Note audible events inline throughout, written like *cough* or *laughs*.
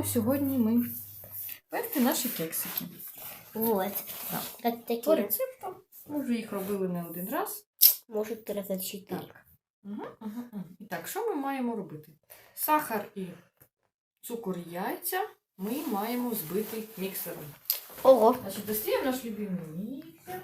будемо сьогодні ми пекти наші кексики. Вот. Так. Как По такие. рецептам. Ми вже їх робили не один раз. Может, раза четыре. Так. Угу, угу, угу. І так, що ми маємо робити? Сахар і цукор і яйця ми маємо збити міксером. Ого. Значить, достаємо наш любимий міксер.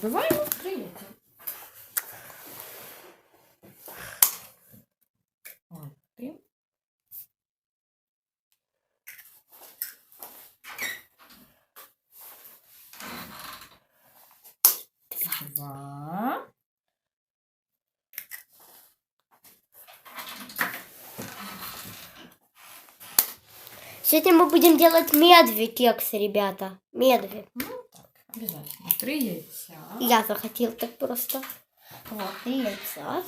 Збиваємо три яйця. Сегодня мы будем делать медви кексы, ребята. Медви. Ну, так, обязательно. Три яйця. Я захотел так просто. Вот, три яйца.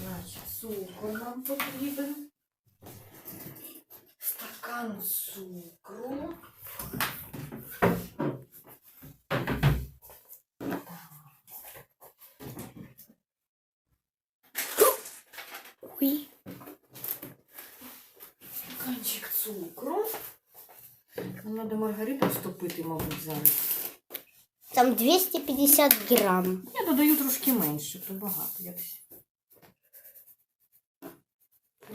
Значить, цукор нам потрібен. Стакан цукру. Ой. Стаканчик цукру. Нам треба маргариту стопити, мабуть, зараз. Там 250 грамм. Я додаю трошки менше, то багато. Я десь.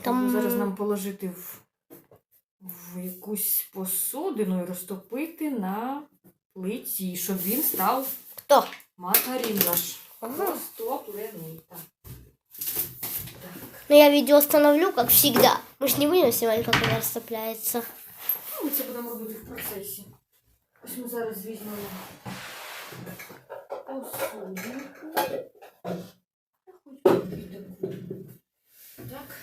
Там-. Зараз нам положити в, в якусь посудину і розтопити на плиті, щоб він став Кто? маргарин наш. Ага. Розтоплений. Так. Ну, я видео остановлю, как всегда. Мы ж не будем снимать, как она растопляется. Ну, Ми це будемо робити в процесі. Ось ми зараз візьмемо посудинку. Я хочу таку. Так.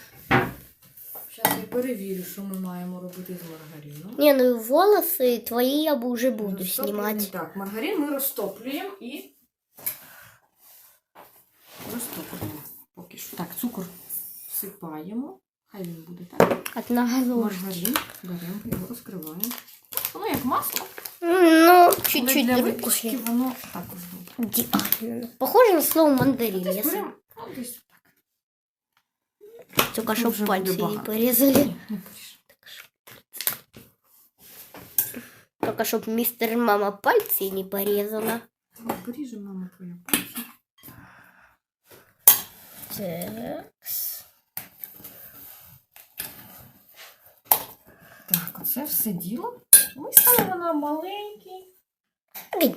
Зараз я перевірю, що ми маємо робити з маргарином. Не, ну и волосы твои я бы уже буду Розтоплюємо. снимать. Так, маргарин ми розтоплюємо і розтоплюємо. Поки що. Так, цукор всипаємо. Хай він буде так. Одна ложка. Маргарин беремо, його розкриваємо. Воно як масло. Ну, але чуть-чуть для другое. випічки воно також буде. Идеально. Похоже на слово мандарин. Десь Если... беремо, ну, десь так. Только Тут чтоб вже пальцы буде не багато. порезали. Ні, не поріж. Только чтоб мистер мама пальцы не порезала. Ой, Поріже, мама, твоя пальці. Так. Оце все діло. Ми ставимо на маленький ой,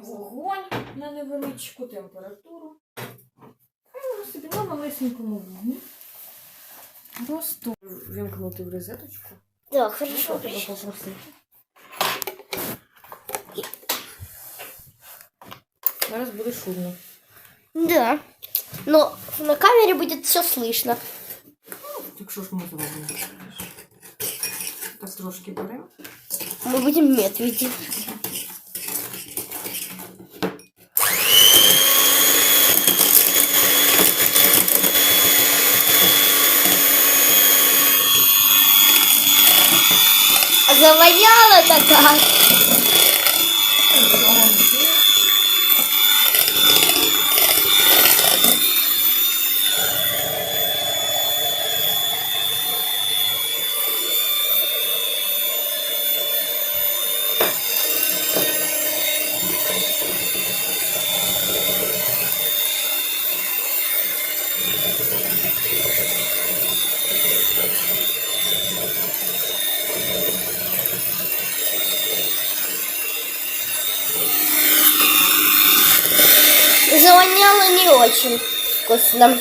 вогонь на невеличку температуру. Хай воно собі на малесенькому вогні. Просто вімкнути в розеточку. Так, хорошо. Попросити? Зараз буде шумно. Да. Но на камере будет все слышно. Якщо ж ми зробимо. Так трошки беремо. Мы будем мед видеть. Завоняла-то как. Завоняло не очень вкусно.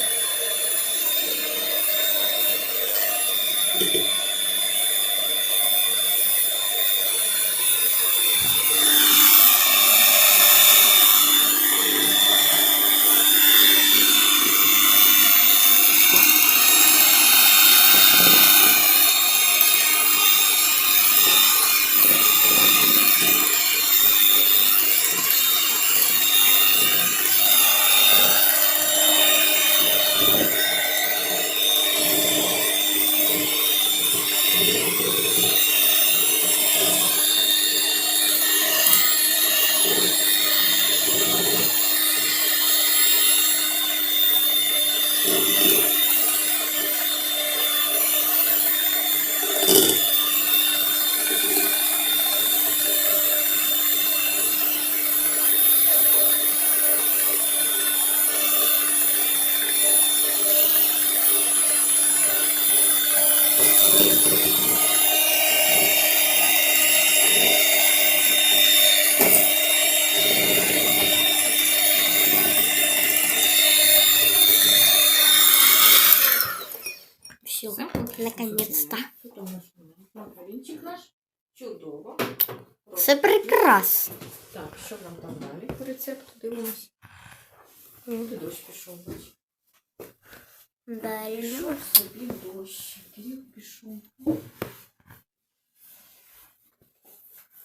Наконец-то. Що там наш? Чудово. Це прекрасно. Так, що нам там далі по рецепту дивимось? Куди дощ пішов, бач? Далі. Пішов собі дощ. Кирил пішов.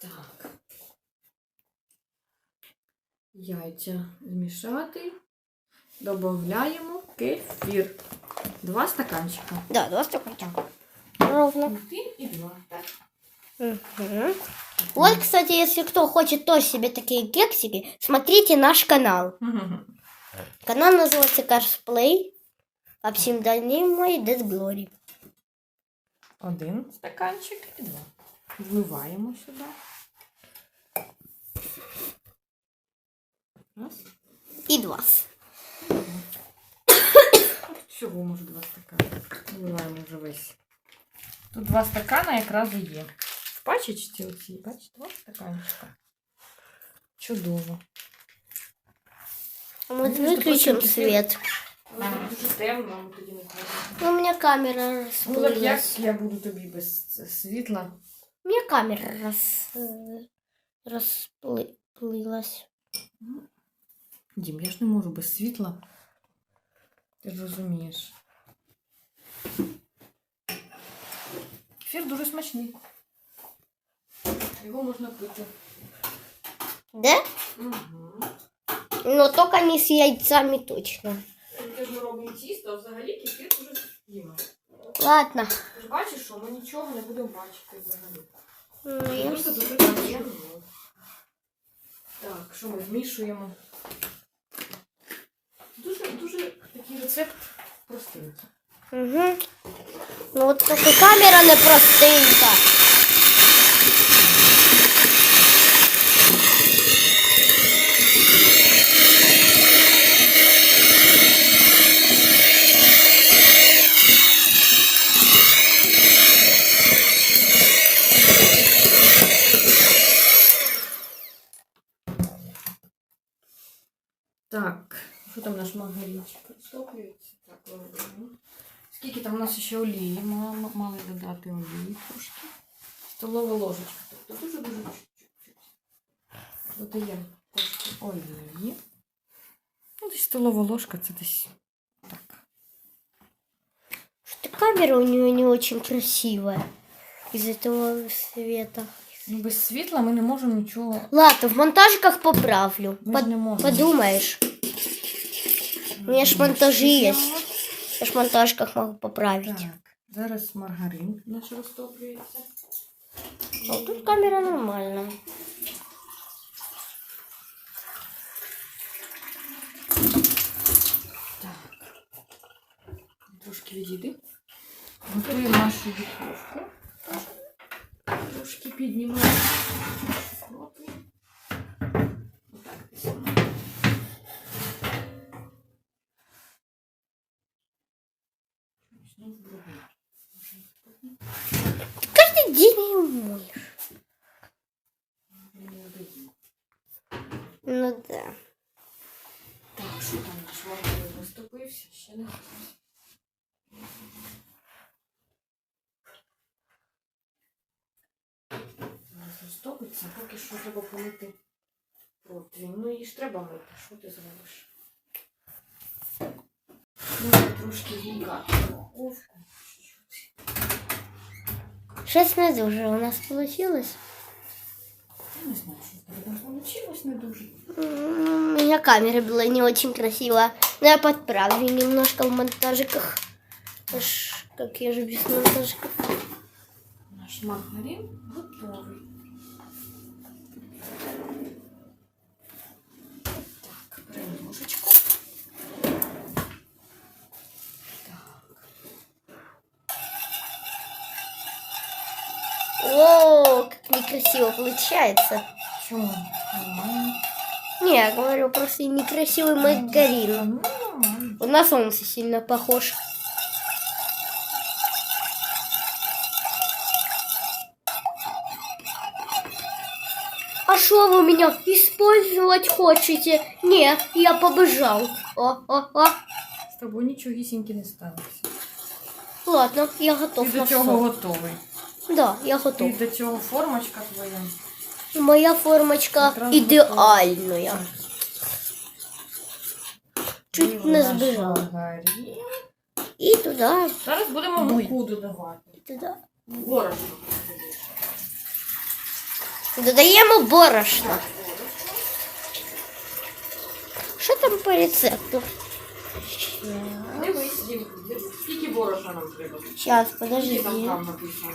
Так. Яйця змішати. Додаємо кефір. Два стаканчика. Да, два стаканчика. Ровно. Один і два. Так. Мгм. Вот, кстати, если кто хочет тоже себе такие кексики, смотрите наш канал. Канал называется Cosplay, а псевдоним мой Dead Glory. Один стаканчик і два. Вливаємо сюди. Раз. И два. Всього може два стакани. Вливаємо вже весь. Тут два стакана якраз і є. В пачечці оцій, бачите, два стаканчика. Чудово. А Мы Ну, между выключим прочим, свет. Дуже темно, а ми тоді не ходимо. Ну, у меня камера Ну так як расплылась. я буду тобі без світла? У меня камера рас... э, расплылась. Дім, я ж не можу без світла. Ти ж розумієш. Ефір дуже смачний. Його можна пити. Да? Угу. Но только не с яйцами точно. Тільки ж ми робимо тісто, а взагалі кефір дуже їмо. Ладно. Ти ж бачиш, що ми нічого не будемо бачити взагалі. Ну, я Просто дуже приємно. Так, що ми змішуємо? Рецепт простенький. Угу. Ну вот только камера не простенька. Так, що там наш маргаринчик розтоплюється? Так, робимо. Скільки там у нас ще олії? Мали, мали додати олії трошки. Столова ложечка. Тобто дуже-дуже чуть-чуть. Додаємо трошки олії. Ну, десь столова ложка, це десь так. Что камера у нее не очень красивая. Из этого света. Ну, без світла ми не можемо нічого. Ладно, в монтажиках поправлю. Ми Под- ж не можемо. Подумаешь. У меня ж монтажи есть. Я ж в монтажках могу поправить. Так, зараз маргарин наш розтоплюється. А вот тут камера нормальная. Так. Трошки відійди. Готуємо нашу духовку. Трошки піднімаємо. Проти. Каждый день ее моешь. Не надоїло. Ну да. Так, що там наш маргарин розтопився? Ще не готовий. Зараз розтопиться, поки що треба помити противень. Ну її ж треба мити, що ти зробиш? Можна трошки чуть-чуть. Шесть не дуже у нас получилось. Я не знаю, вийшло не дуже. М, У меня камера была не очень красивая. Но я подправлю немножко в монтажиках. Аж как я же без монтажиков. Наш маргарин готовий. О, как некрасиво получается. Чому? Нормально. Не, я говорю, просто некрасивый маргарин. Ну, нормально. Он на солнце сильно похож. А что вы меня использовать хотите? Не, я побежал. О, о, о. З тобою нічогісіньки не станеться. Ладно, я Ти готов до на цього все. готовий. Да, я Ти готов. до цього формочка твоя. Моя формочка Якраз ідеальна. Чуть не наш збежала. І туди, Зараз будемо муку додавати. і туди. Борошно. Додаємо борошно. Що там по рецепту? Дивись, скільки борошна нам треба? Сейчас, Скільки подожди. там написано?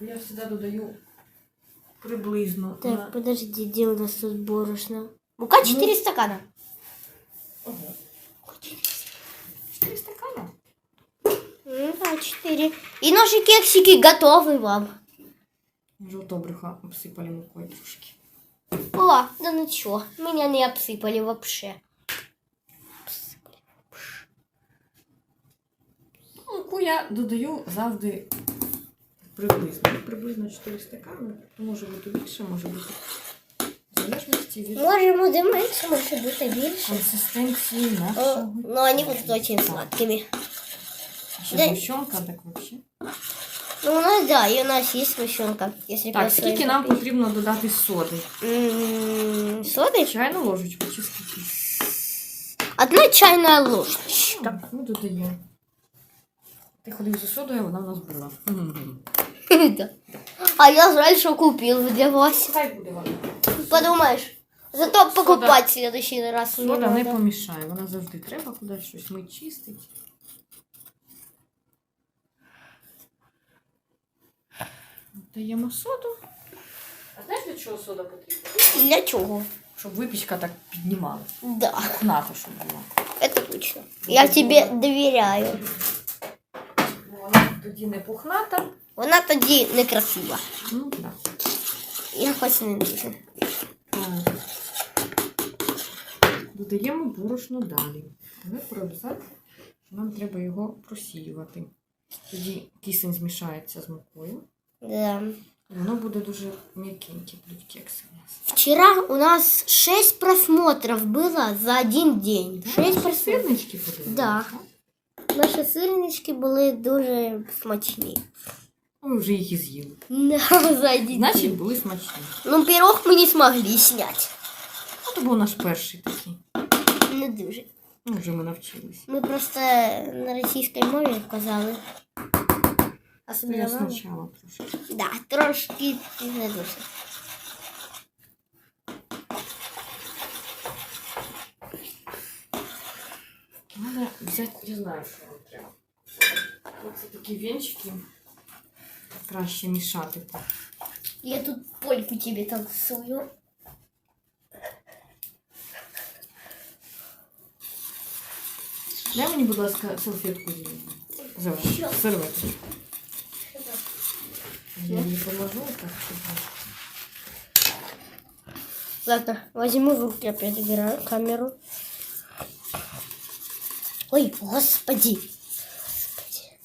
Я завжди додаю приблизно. Так, на- подожди, где у нас тут борошно? Мука 4 стакана. Ого. Чотири стакана? Ну да, 4. И наши кексики готовы вам. Жовтобриха обсипали мукою трошки. О, да ну чё, меня не обсыпали вообще. Ну, Муку я додаю завжди приблизно. Приблизно 4 стакани. Може бути більше, може бути. В залежності від Можем удемать, может быть, больше. консистенції О, нашого. Но они будут очень сладкими. А Ще Да. згущенка, так взагалі. Ну, у нас, да, и у нас есть сгущенка. Если Так, просто скільки её нам попить. потрібно додати соди? М, Соды? Чайну ложечку чи скільки? Одна чайная ложечка. Так, ми додаємо. Ти ходив за содою, а вона в нас була. Да. А я раньше купил для вас. Хай буде вона. Подумаешь, зато покупать в следующий раз не Сода не надо. помішає, вона завжди треба кудись щось ми чистить. Даємо соду. А знаєш, для чого сода потрібна? Для чего? Щоб випічка так піднімала. Да, Пухната, щоб була. это точно. Я тебе доверяю. Тоді не пухната. Вона тоді некрасива. Ну, так. Я хоч не дуже. Так. Додаємо борошно далі. Але прообіцяти, що нам треба його просіювати. Тоді кисень змішається з мукою. Да. Воно буде дуже м'якеньке, будуть кекси у нас. Вчера у нас 6 просмотров было за один день. 6 Наші просмотров. сирнички подивилися. Да. Наші сирнички були дуже смачні. Ми вже їх і з'їли. *laughs* Значить, були смачні. Ну, пирог ми не змогли снять. Ну, то був наш перший такий. Не дуже. Ну, вже ми навчились. Ми просто на російській мові казали. А Це спочатку трошки. Да, трошки не дуже. Треба взяти, я знаю, що вам треба. Оце такі вінчики. Краще мішати. Я тут польку тебе танцую. Дай мені, будь ласка, салфетку зелену. Завжди. Серветку. Я не поможу, так щоб. Ладно, возьму в руки, опять убираю камеру. Ой, господи. Господи.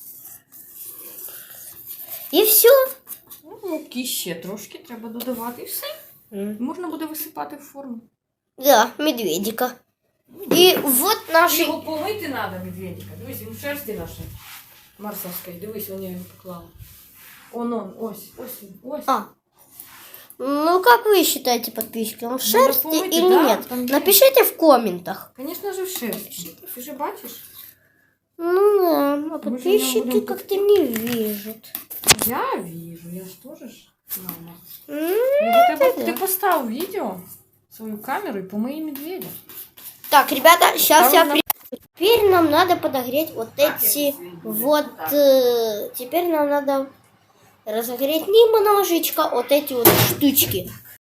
И все. Ну, муки ще трошки треба додавати і все. Можна буде висипати в форму. Да, медведика. И вот наши... Його помити треба, медведика. Дивись, він в шерсті нашій. Марсовській. Дивись, вон я його поклала. Он, он, ось, ось він, ось. А. Ну, как вы считаете, подписчики, он в шерсти помыть, или да, нет? там есть. Напишите в комментах. Звісно ж, в шерсті. Ти ж бачиш? Ну да, а Мы же подписчики не будем как-то не вижут. Я вижу, я ж теж ж мама. М, Я тебе, да. ти постав відео, свою камеру і помий медведя. Так, ребята, сейчас Там я... нам- при- Теперь нам надо подогреть вот эти вот... э, теперь нам надо разогреть немножечко вот эти вот штучки.